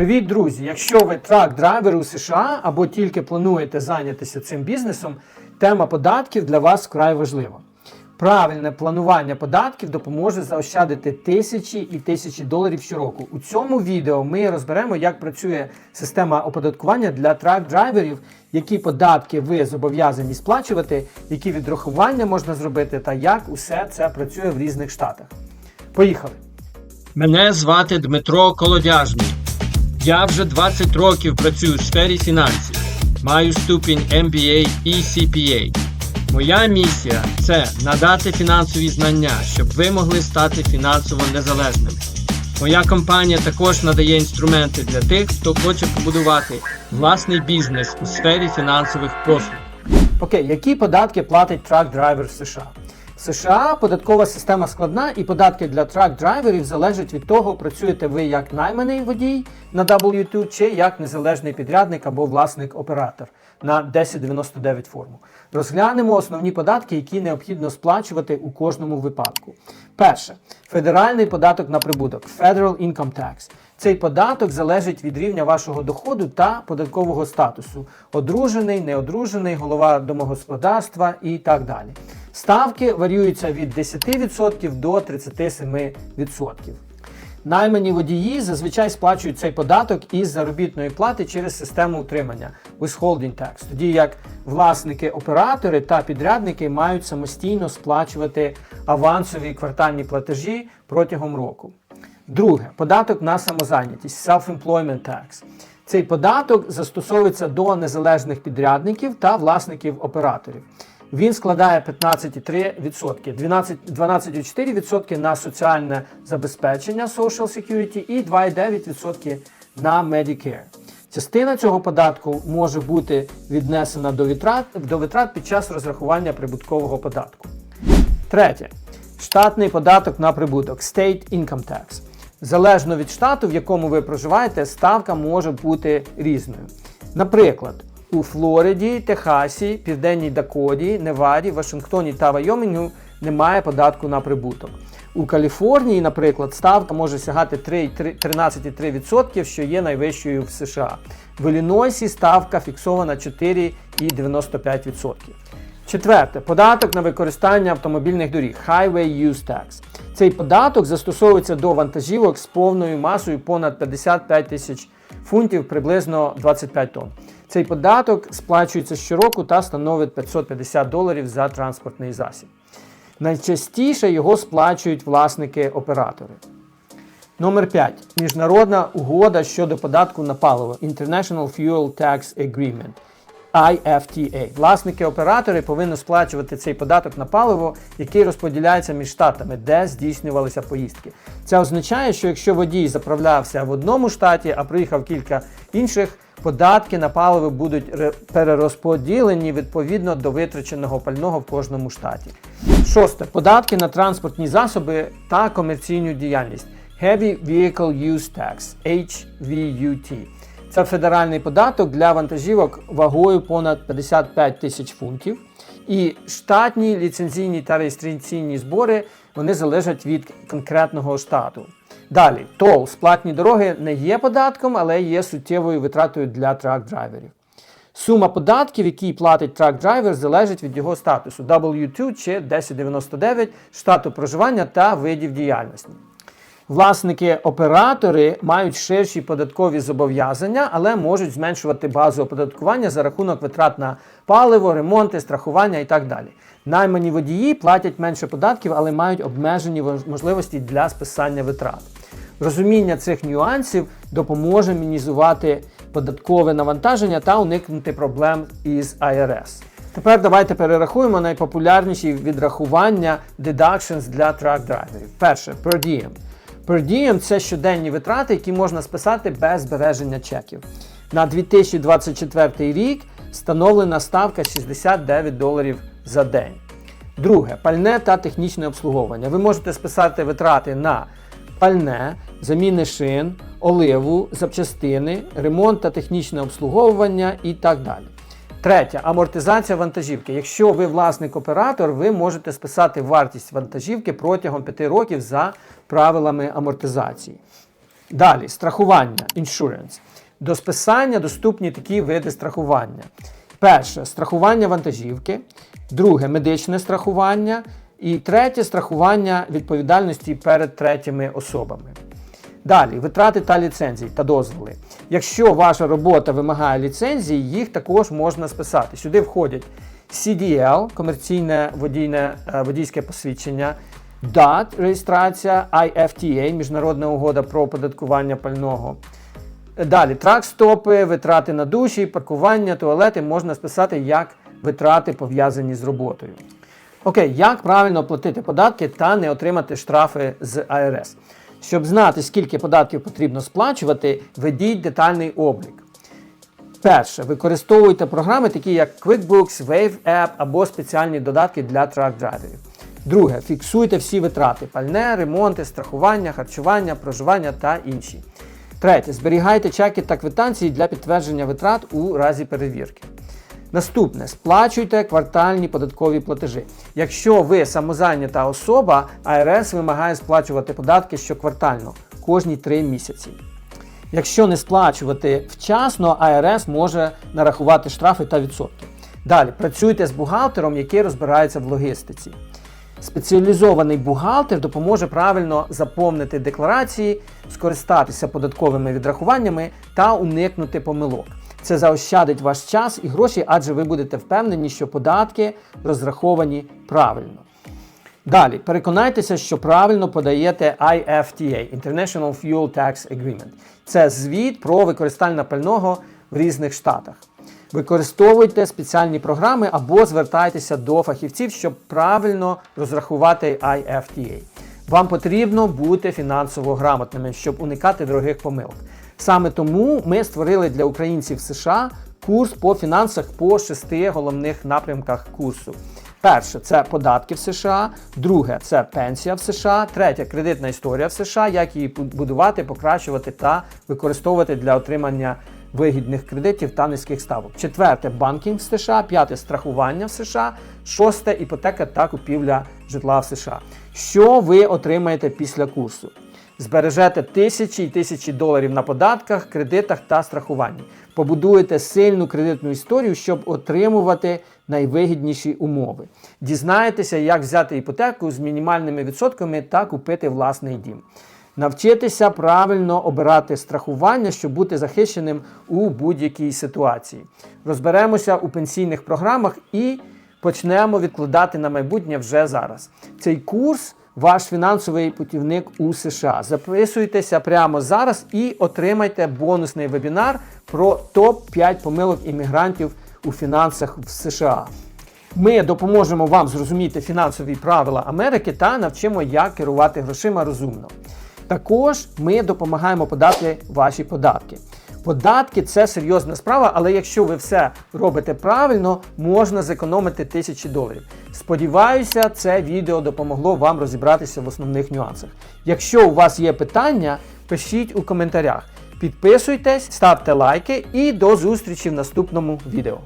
Привіт, друзі! Якщо ви трак-драйвер у США або тільки плануєте зайнятися цим бізнесом, тема податків для вас вкрай важлива. Правильне планування податків допоможе заощадити тисячі і тисячі доларів щороку. У цьому відео ми розберемо, як працює система оподаткування для трак-драйверів, які податки ви зобов'язані сплачувати, які відрахування можна зробити, та як усе це працює в різних штатах. Поїхали! Мене звати Дмитро Колодяжний. Я вже 20 років працюю в сфері фінансів. Маю ступінь MBA і CPA. Моя місія це надати фінансові знання, щоб ви могли стати фінансово незалежними. Моя компанія також надає інструменти для тих, хто хоче побудувати власний бізнес у сфері фінансових послуг. Окей, які податки платить трак-драйвер в США? США податкова система складна, і податки для трак-драйверів залежать від того, працюєте ви як найманий водій на W2 чи як незалежний підрядник або власник-оператор на 1099 форму. Розглянемо основні податки, які необхідно сплачувати у кожному випадку. Перше федеральний податок на прибуток Federal Income Tax. Цей податок залежить від рівня вашого доходу та податкового статусу: одружений, неодружений, голова домогосподарства і так далі. Ставки варіюються від 10% до 37%. Наймані водії зазвичай сплачують цей податок із заробітної плати через систему утримання withholding tax, тоді як власники, оператори та підрядники мають самостійно сплачувати авансові квартальні платежі протягом року. Друге податок на самозайнятість self-employment tax. Цей податок застосовується до незалежних підрядників та власників операторів. Він складає 15,3%, 12 12,4% на соціальне забезпечення Social Security і 2,9% на Medicare. Частина цього податку може бути віднесена до витрат, до витрат під час розрахування прибуткового податку. Третє. Штатний податок на прибуток State Income Tax. Залежно від штату, в якому ви проживаєте, ставка може бути різною. Наприклад, у Флориді, Техасі, Південній Дакоті, Неваді, Вашингтоні та Вайомінгу немає податку на прибуток. У Каліфорнії, наприклад, ставка може сягати 13,3%, що є найвищою в США. В Іллінойсі ставка фіксована 4,95%. Четверте, податок на використання автомобільних доріг Highway Use Tax. Цей податок застосовується до вантажівок з повною масою понад 55 тисяч фунтів, приблизно 25 тонн. Цей податок сплачується щороку та становить 550 доларів за транспортний засіб. Найчастіше його сплачують власники-оператори. Номер 5. Міжнародна угода щодо податку на паливо International Fuel Tax Agreement. IFTA. Власники-оператори повинні сплачувати цей податок на паливо, який розподіляється між штатами, де здійснювалися поїздки. Це означає, що якщо водій заправлявся в одному штаті, а приїхав кілька інших, податки на паливо будуть ре- перерозподілені відповідно до витраченого пального в кожному штаті. Шосте. Податки на транспортні засоби та комерційну діяльність. Heavy Vehicle Use Tax HVUT. Це федеральний податок для вантажівок вагою понад 55 тисяч фунтів. І штатні ліцензійні та реєстраційні збори вони залежать від конкретного штату. Далі, тол, сплатні дороги не є податком, але є суттєвою витратою для трак-драйверів. Сума податків, які платить трак-драйвер, залежить від його статусу W2 чи 1099, штату проживання та видів діяльності. Власники-оператори мають ширші податкові зобов'язання, але можуть зменшувати базу оподаткування за рахунок витрат на паливо, ремонти, страхування і так далі. Наймані водії платять менше податків, але мають обмежені можливості для списання витрат. Розуміння цих нюансів допоможе мінімізувати податкове навантаження та уникнути проблем із IRS. Тепер давайте перерахуємо найпопулярніші відрахування deductions для трак-драйверів. Перше per diem. Per diem – це щоденні витрати, які можна списати без збереження чеків. На 2024 рік встановлена ставка 69 доларів за день. Друге пальне та технічне обслуговування. Ви можете списати витрати на пальне, заміни шин, оливу, запчастини, ремонт та технічне обслуговування і так далі. Третє амортизація вантажівки. Якщо ви власник-оператор, ви можете списати вартість вантажівки протягом 5 років за правилами амортизації. Далі, страхування, insurance. До списання доступні такі види страхування. Перше страхування вантажівки, друге медичне страхування і третє страхування відповідальності перед третіми особами. Далі, витрати та ліцензії та дозволи. Якщо ваша робота вимагає ліцензії, їх також можна списати. Сюди входять CDL, комерційне водійне, е, водійське посвідчення, DAT, реєстрація, IFTA, міжнародна угода про оподаткування пального. Далі, трак-стопи, витрати на душі, паркування, туалети можна списати як витрати пов'язані з роботою. Окей, як правильно платити податки та не отримати штрафи з АРС? Щоб знати, скільки податків потрібно сплачувати, ведіть детальний облік. Перше, використовуйте програми, такі як QuickBooks, Wave App або спеціальні додатки для трак-драйверів. Друге, фіксуйте всі витрати: пальне, ремонти, страхування, харчування, проживання та інші. Третє, зберігайте чеки та квитанції для підтвердження витрат у разі перевірки. Наступне сплачуйте квартальні податкові платежі. Якщо ви самозайнята особа, АРС вимагає сплачувати податки щоквартально кожні 3 місяці. Якщо не сплачувати вчасно, АРС може нарахувати штрафи та відсотки. Далі працюйте з бухгалтером, який розбирається в логістиці. Спеціалізований бухгалтер допоможе правильно заповнити декларації, скористатися податковими відрахуваннями та уникнути помилок. Це заощадить ваш час і гроші, адже ви будете впевнені, що податки розраховані правильно. Далі, переконайтеся, що правильно подаєте IFTA International Fuel Tax Agreement. Це звіт про використання пального в різних штатах. Використовуйте спеціальні програми або звертайтеся до фахівців, щоб правильно розрахувати IFTA. Вам потрібно бути фінансово грамотними, щоб уникати дорогих помилок. Саме тому ми створили для українців США курс по фінансах по шести головних напрямках курсу. Перше це податки в США, друге це пенсія в США, третє кредитна історія в США, як її будувати, покращувати та використовувати для отримання вигідних кредитів та низьких ставок. Четверте банкінг в США, п'яте страхування в США, шосте іпотека та купівля житла в США. Що ви отримаєте після курсу? Збережете тисячі і тисячі доларів на податках, кредитах та страхуванні. Побудуєте сильну кредитну історію, щоб отримувати найвигідніші умови. Дізнаєтеся, як взяти іпотеку з мінімальними відсотками та купити власний дім. Навчитися правильно обирати страхування, щоб бути захищеним у будь-якій ситуації. Розберемося у пенсійних програмах і почнемо відкладати на майбутнє вже зараз. Цей курс ваш фінансовий путівник у США. Записуйтеся прямо зараз і отримайте бонусний вебінар про топ-5 помилок іммігрантів у фінансах в США. Ми допоможемо вам зрозуміти фінансові правила Америки та навчимо, як керувати грошима розумно. Також ми допомагаємо подати ваші податки. Податки це серйозна справа, але якщо ви все робите правильно, можна зекономити тисячі доларів. Сподіваюся, це відео допомогло вам розібратися в основних нюансах. Якщо у вас є питання, пишіть у коментарях. Підписуйтесь, ставте лайки і до зустрічі в наступному відео.